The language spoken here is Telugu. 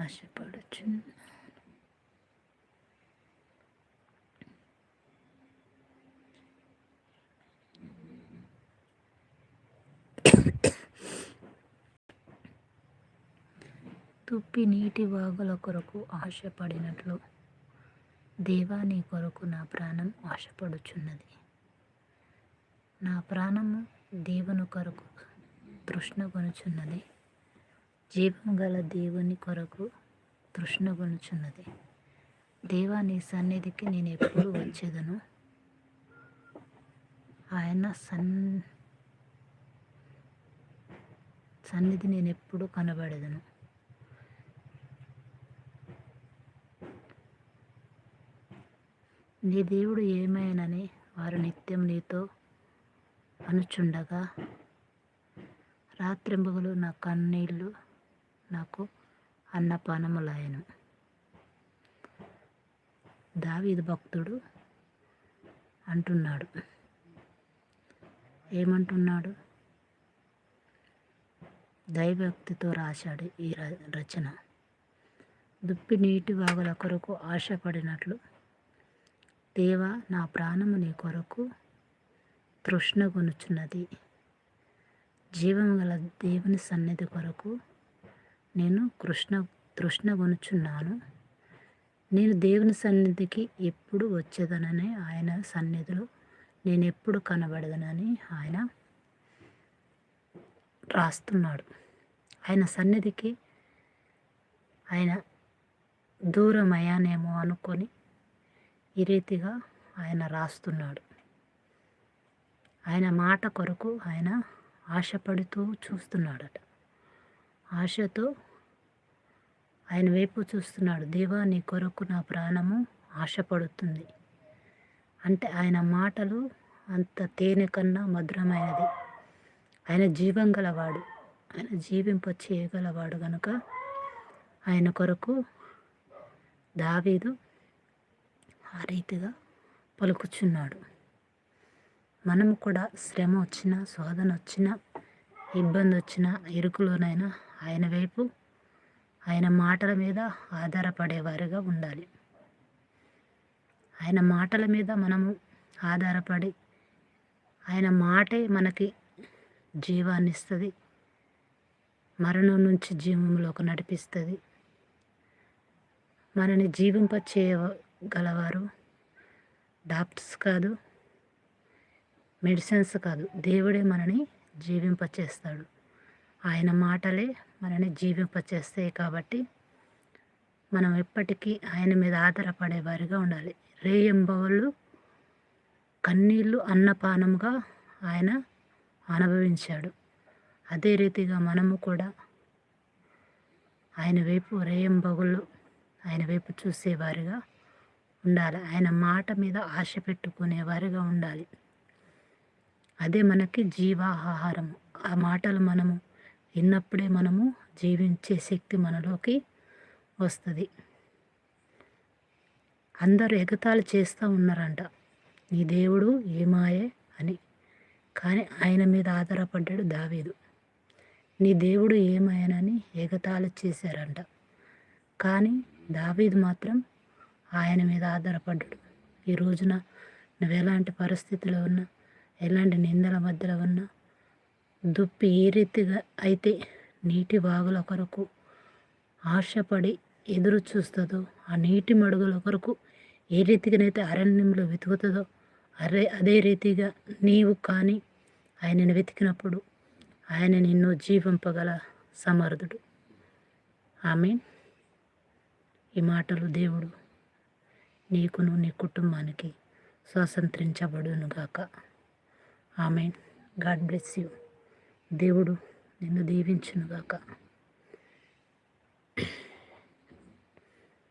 ఆశపడుచున్నాను తుప్పి నీటి వాగుల కొరకు ఆశపడినట్లు దేవాని కొరకు నా ప్రాణం ఆశపడుచున్నది. నా ప్రాణము దేవుని కొరకు తృష్ణ కొనుచున్నది జీవం గల దేవుని కొరకు తృష్ణ కొనుచున్నది దేవా నీ సన్నిధికి నేను ఎప్పుడు వచ్చేదను. ఆయన సన్ సన్నిధి నేను ఎప్పుడు కనబడేదను. నీ దేవుడు ఏమైనని వారు నిత్యం నీతో అనుచుండగా రాత్రింబగలు నా కన్నీళ్ళు నాకు అన్నపానములాయను. దావీదు భక్తుడు అంటున్నాడు. ఏమంటున్నాడు? దైవభక్తితో రాశాడు ఈ రచన. దుప్పి నీటి వాగుల కొరకు ఆశపడినట్లు దేవా నా ప్రాణము నీ కొరకు తృష్ణగొనుచున్నది జీవం గల దేవుని సన్నిధి కొరకు నేను కృష్ణ తృష్ణగొనుచున్నాను నేను దేవుని సన్నిధికి ఎప్పుడు వచ్చేదనని ఆయన సన్నిధిలో నేను ఎప్పుడు కనబడదనని ఆయన రాస్తున్నాడు. ఆయన సన్నిధికి ఆయన దూరమయ్యానేమో అనుకొని ఈ రీతిగా ఆయన రాస్తున్నాడు. ఆయన మాట కొరకు ఆయన ఆశపడుతూ చూస్తున్నాడట. ఆశతో ఆయన వైపు చూస్తున్నాడు. దేవా నీ కొరకు నా ప్రాణము ఆశపడుతుంది. అంటే ఆయన మాటలు అంత తేనె కన్నా మధురమైనది. ఆయన జీవం గలవాడు. ఆయన జీవింప చేయగలవాడు కనుక ఆయన కొరకు దావీదు ఆ రీతిగా పలుకుచున్నాడు. మనము కూడా శ్రమ వచ్చినా శోధన వచ్చినా ఇబ్బంది వచ్చినా ఇరుకులోనైనా ఆయన వైపు ఆయన మాటల మీద ఆధారపడేవారుగా ఉండాలి. ఆయన మాటల మీద మనము ఆధారపడి ఆయన మాటే మనకి జీవాన్ని ఇస్తుంది మరణం నుంచి జీవంలోకి నడిపిస్తుంది. మనని జీవింప చేయగలవారు డాక్టర్స్ కాదు మెడిసిన్స్ కాదు. దేవుడే మనని జీవింపచేస్తాడు. ఆయన మాటలే మనని జీవింపచేస్తాయి కాబట్టి మనం ఎప్పటికీ ఆయన మీద ఆధారపడే వారిగా ఉండాలి. రేయంబవళ్ళు కన్నీళ్ళు అన్నపానముగా ఆయన అనుభవించాడు. అదే రీతిగా మనము కూడా ఆయన వైపు రేయంబగుళ్ళు ఆయన వైపు చూసేవారిగా ఉండాలి. ఆయన మాట మీద ఆశ పెట్టుకునేవారిగా ఉండాలి. అదే మనకి జీవాహారము. ఆ మాటలు మనము విన్నప్పుడే మనము జీవించే శక్తి మనలోకి వస్తుంది. అందరూ ఎగతాళి చేస్తూ ఉన్నారంట. నీ దేవుడు ఏమాయే అని. కానీ ఆయన మీద ఆధారపడ్డాడు దావీదు. నీ దేవుడు ఏమాయనని ఎగతాళి చేశారంట. కానీ దావీదు మాత్రం ఆయన మీద ఆధారపడ్డాడు. ఈ రోజున నువ్వు ఎలాంటి పరిస్థితిలో ఉన్నా ఎలాంటి నిందల మధ్యలో ఉన్నా దుప్పి ఏ రీతిగా అయితే నీటి వాగుల కొరకు ఆశపడి ఎదురు చూస్తుందో ఆ నీటి మడుగుల కొరకు ఏ రీతిగానైతే అరణ్యంలో వెతుకుతుందో అరే అదే రీతిగా నీవు కానీ ఆయనను వెతికినప్పుడు ఆయన నిన్ను జీవింపగల సమర్థుడు. ఆమె ఈ మాటలు దేవుడు నీకును నీ కుటుంబానికి స్వాతంత్రించబడునుగాక. ఆమె గాడ్ బ్లెస్ యూ. దేవుడు నిన్ను దీవించునుగాక.